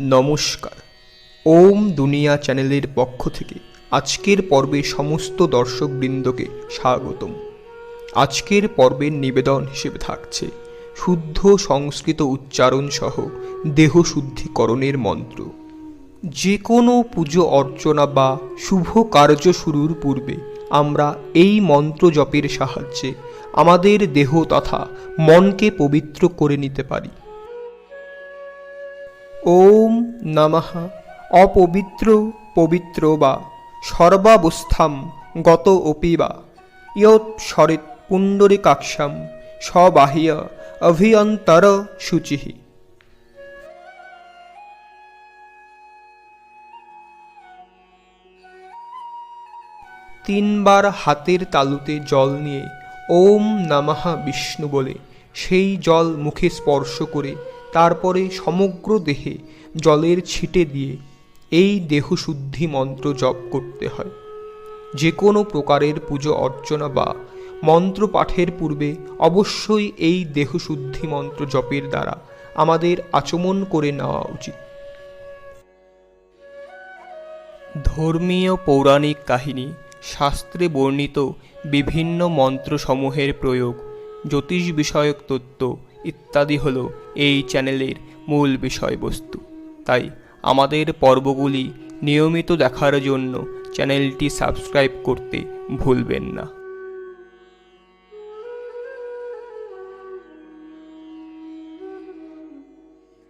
নমস্কার। ওম দুনিয়া চ্যানেলের পক্ষ থেকে আজকের পর্বে সমস্ত দর্শকবৃন্দকে স্বাগতম। আজকের পর্বের নিবেদন হিসেবে থাকছে শুদ্ধ সংস্কৃত উচ্চারণ সহ দেহ শুদ্ধিকরণের মন্ত্র। যে কোনো পুজো অর্চনা বা শুভ কার্য শুরুর পূর্বে আমরা এই মন্ত্র জপের সাহায্যে আমাদের দেহ তথা মনকে পবিত্র করে নিতে পারি। ওম নমঃ অপবিত্র পবিত্র বা সর্বাবস্থাম গত অপি বা ইয়ৎ সরিত পুণ্ডরিকাক্ষাম স্ববাহ্য অভিয়ন্তর শুচিঃ তিনবার হাতের তালুতে জল নিয়ে ওম নমঃ বিষ্ণু বলে সেই জল মুখে স্পর্শ করে তারপরে সমগ্র দেহে জলের ছিটে দিয়ে এই দেহশুদ্ধি মন্ত্র জপ করতে হয়। যে কোনো প্রকারের পুজো অর্চনা বা মন্ত্র পাঠের পূর্বে অবশ্যই এই দেহশুদ্ধি মন্ত্র জপের দ্বারা আমাদের আচমন করে নেওয়া উচিত। ধর্মীয় পৌরাণিক কাহিনী, শাস্ত্রে বর্ণিত বিভিন্ন মন্ত্রসমূহের প্রয়োগ, জ্যোতিষ বিষয়ক তত্ত্ব ইত্যাদি হল এই চ্যানেলের মূল বিষয়বস্তু। তাই আমাদের পর্বগুলি নিয়মিত দেখার জন্য চ্যানেলটি সাবস্ক্রাইব করতে ভুলবেন না।